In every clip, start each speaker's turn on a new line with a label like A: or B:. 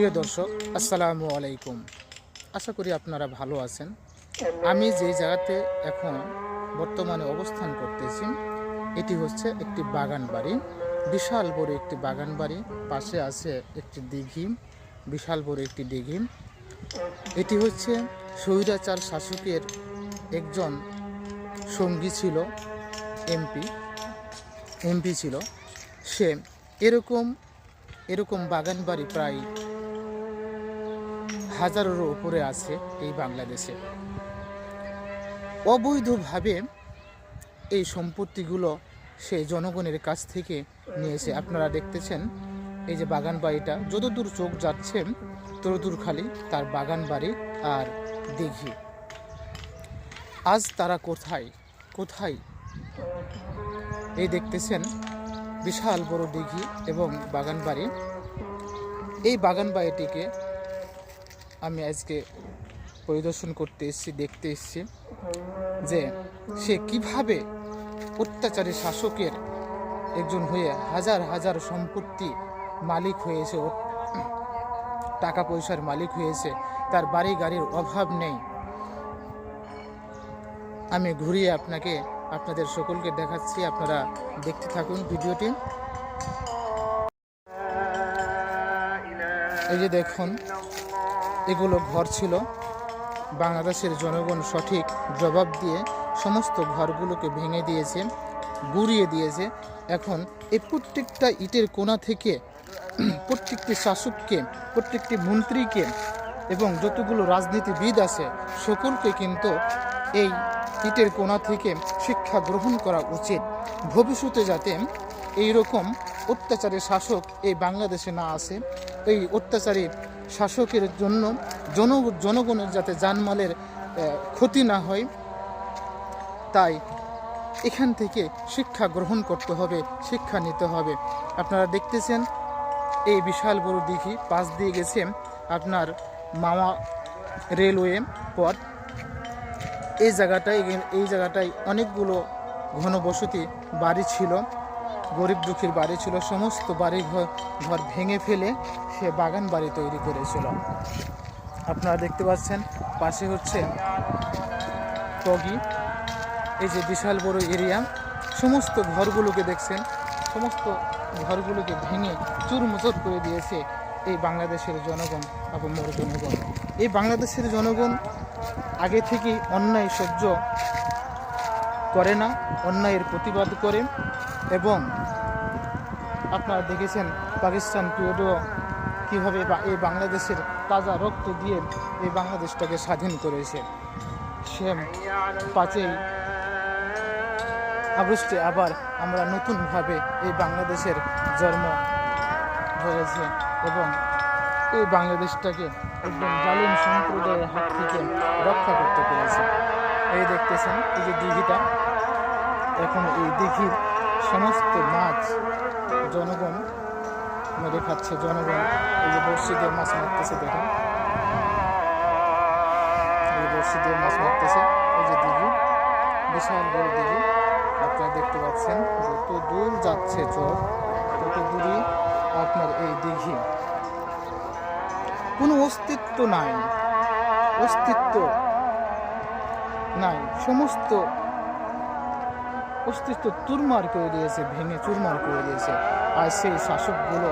A: প্রিয় দর্শক, আসসালামু আলাইকুম। আশা করি আপনারা ভালো আছেন। আমি যেই জায়গাতে এখন বর্তমানে অবস্থান করতেছি, এটি হচ্ছে একটি বাগান বাড়ি। বিশাল বড় একটি বাগান বাড়ি, পাশে আছে একটি দিঘি, বিশাল বড় একটি দিঘি। এটি হচ্ছে স্বৈরাচার শাসকের একজন সঙ্গী ছিল, এমপি এমপি ছিল। সে এরকম এরকম বাগান বাড়ি প্রায় হাজারেরও উপরে আছে এই বাংলাদেশে। অবৈধভাবে এই সম্পত্তিগুলো সে জনগণের কাছ থেকে নিয়েছে। আপনারা দেখতেছেন এই যে বাগান বাড়িটা। যতদূর চোখ যাচ্ছেন ততদূর খালি তার বাগান বাড়ি আর দিঘি। আজ তারা কোথায়? কোথায়? এই দেখতেছেন বিশাল বড় দিঘি এবং বাগান বাড়ি। এই বাগান বাড়িটিকে আমি আজকে পরিদর্শন করতে এসেছি, দেখতে এসেছি যে সে কীভাবে অত্যাচারী শাসকের একজন হয়ে হাজার হাজার সম্পত্তি মালিক হয়েছে টাকা পয়সার মালিক হয়েছে তার বাড়ি গাড়ির অভাব নেই। আমি ঘুরিয়ে আপনাকে, আপনাদের সকলকে দেখাচ্ছি, আপনারা দেখতে থাকুন ভিডিওটি। এই যে দেখুন এগুলো ঘর ছিল। বাংলাদেশের জনগণ সঠিক জবাব দিয়ে সমস্ত ঘরগুলোকে ভেঙে দিয়েছে, গুড়িয়ে দিয়েছে। এখন এই প্রত্যেকটা ইটের কোণা থেকে প্রত্যেকটি শাসককে, প্রত্যেকটি মন্ত্রীকে এবং যতগুলো রাজনীতিবিদ আছে, সকলকে কিন্তু এই ইটের কোণা থেকে শিক্ষা গ্রহণ করা উচিত। ভবিষ্যতে যাতে এই রকম অত্যাচারী শাসক এই বাংলাদেশে না আসে, এই অত্যাচারী শাসকের জন্য জন, জনগণের যাতে জানমালের ক্ষতি না হয়, তাই এখান থেকে শিক্ষা গ্রহণ করতে হবে, শিক্ষা নিতে হবে। আপনারা দেখতেছেন, এই বিশাল বড় দিঘি পাশ দিয়ে গেছে আপনার মামা রেলওয়ে পথ। এই জায়গাটায় এই জায়গাটায় অনেকগুলো ঘনবসতি বাড়ি ছিল। গরিব দুঃখীর বাড়ি ছিল, সমস্ত বাড়ি ঘর ঘর ভেঙে ফেলে সে বাগান বাড়ি তৈরি করেছিল। আপনারা দেখতে পাচ্ছেন, পাশে হচ্ছে টগি। এই যে বিশাল বড় এরিয়া, সমস্ত ঘরগুলোকে দেখছেন, সমস্ত ঘরগুলোকে ভেঙে চুরমুচর করে দিয়েছে এই বাংলাদেশের জনগণ এবং মোর জনগণ। এই বাংলাদেশের জনগণ আগে থেকেই অন্যায় সহ্য করে না, অন্যায়ের প্রতিবাদ করে। এবং আপনারা দেখেছেন পাকিস্তান পিরিয়ডও কীভাবে এই বাংলাদেশের তাজা রক্ত দিয়ে এই বাংলাদেশটাকে স্বাধীন করেছে। সে পাঁচই আগস্টে আবার আমরা নতুনভাবে এই বাংলাদেশের জন্ম হয়েছে এবং এই বাংলাদেশটাকে একদম জালিম সম্প্রদায়ের হাত থেকে রক্ষা করতে পেরেছে। এই দেখতেছেন এই যে দিঘিটা, এখন এই দিঘির সমস্ত মাছ জনগণ মেরে খাচ্ছে, জনগণ এই যে বর্ষি দিয়ে মাছ মারতেছে, দেখেন। এই বর্ষি দিয়ে মাছ মারতেছে, এই যে দিঘি, বিশাল বড় দিঘি। আপনারা দেখতে পাচ্ছেন যত দূর যাচ্ছে চোখ তত দূরই আপনার এই দিঘি। কোনো অস্তিত্ব নাই অস্তিত্ব নাই, সমস্ত অস্তিত্ব চুরমার করে দিয়েছে, ভেঙে চুরমার করে দিয়েছে। আর সেই শাসকগুলো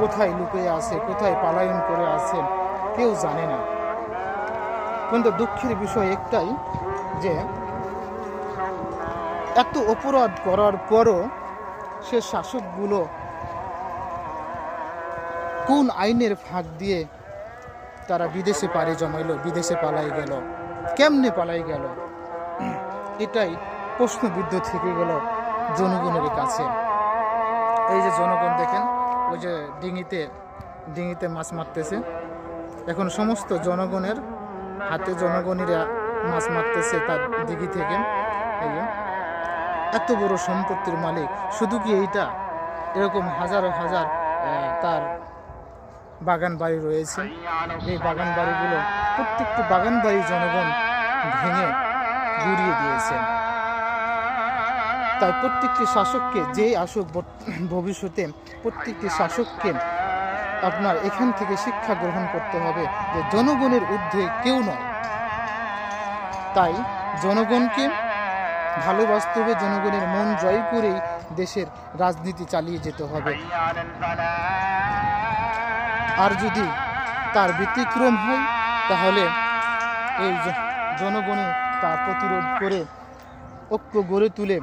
A: কোথায় লুকিয়ে আছে, কোথায় পালায়ন করে আছে, কেউ জানে না। কিন্তু দুঃখের বিষয় একটাই যে, এত অপরাধ করার পরও সে শাসকগুলো কোন আইনের ফাঁক দিয়ে তারা বিদেশে পাড়ি জমাইল, বিদেশে পালাই গেল, কেমনে পালাই গেল? এটাই প্রশ্নবিদ্ধ থেকে গেল জনগণের কাছে। এই যে জনগণ দেখেন, ওই যে ডিঙিতে ডিঙিতে মাছ মারতেছে। এখন সমস্ত জনগণের হাতে জনগণেরা মাছ মারতেছে তার দিঘি থেকে। এত বড় সম্পত্তির মালিক, শুধু কি এইটা? এরকম হাজার হাজার তার বাগান বাড়ি রয়েছে। এই বাগান বাড়িগুলো প্রত্যেকটি বাগান বাড়ি জনগণ ভেঙে গুড়িয়ে দিয়েছে। তাই প্রত্যেকটি শাসককে যেই আসুক ভবিষ্যতে প্রত্যেকটি শাসককে আপনার এখান থেকে শিক্ষা গ্রহণ করতে হবে যে জনগণের ঊর্ধ্বে কেউ নয়। তাই জনগণকে ভালোবাসতে হবে, জনগণের মন জয় করেই দেশের রাজনীতি চালিয়ে যেতে হবে। আর যদি তার ব্যতিক্রম হয়, তাহলে এই জনগণে তা প্রতিরোধ করে ঐক্য গড়ে তুলে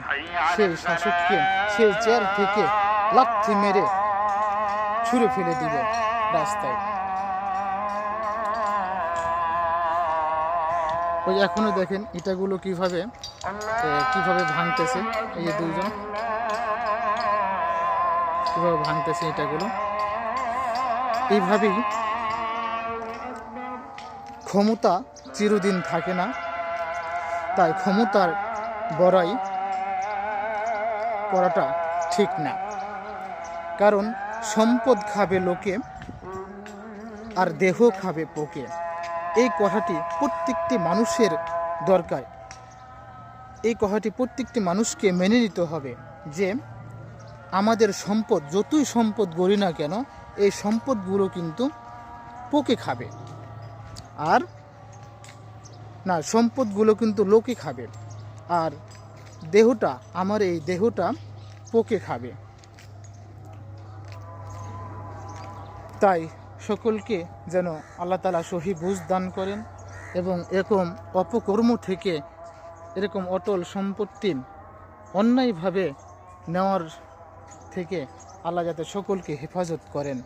A: সেই শাসককে সেই চেয়ার থেকে লাথি মেরে ছুঁড়ে ফেলে দিবে রাস্তায়। ওই এখনও দেখেন ইটাগুলো কীভাবে কীভাবে ভাঙতেছে এই যে দুইজন। কীভাবে ভাঙতেছে ইটাগুলো। এইভাবেই ক্ষমতা চিরদিন থাকে না। তাই ক্ষমতার বড়াই করাটা ঠিক না। কারণ সম্পদ খাবে লোকে আর দেহ খাবে পোকে। এই কথাটি প্রত্যেকটি মানুষের দরকার। এই কথাটি প্রত্যেকটি মানুষকে মেনে নিতে হবে যে আমাদের সম্পদ, যতই সম্পদ গড়ি না কেন, এই সম্পদগুলো কিন্তু পোকে খাবে। আর না, সম্পদগুলো কিন্তু লোকে খাবে। আর দেহটা, আমার এই দেহটা পোকে খাবে। তাই সকলকে যেন আল্লাহ তালা সহি বুঝ দান করেন এবং এরকম অপকর্ম থেকে এরকম অটল সম্পত্তি অন্যায়ভাবে নেওয়ার থেকে আল্লাহ যাতে সকলকে হেফাজত করেন।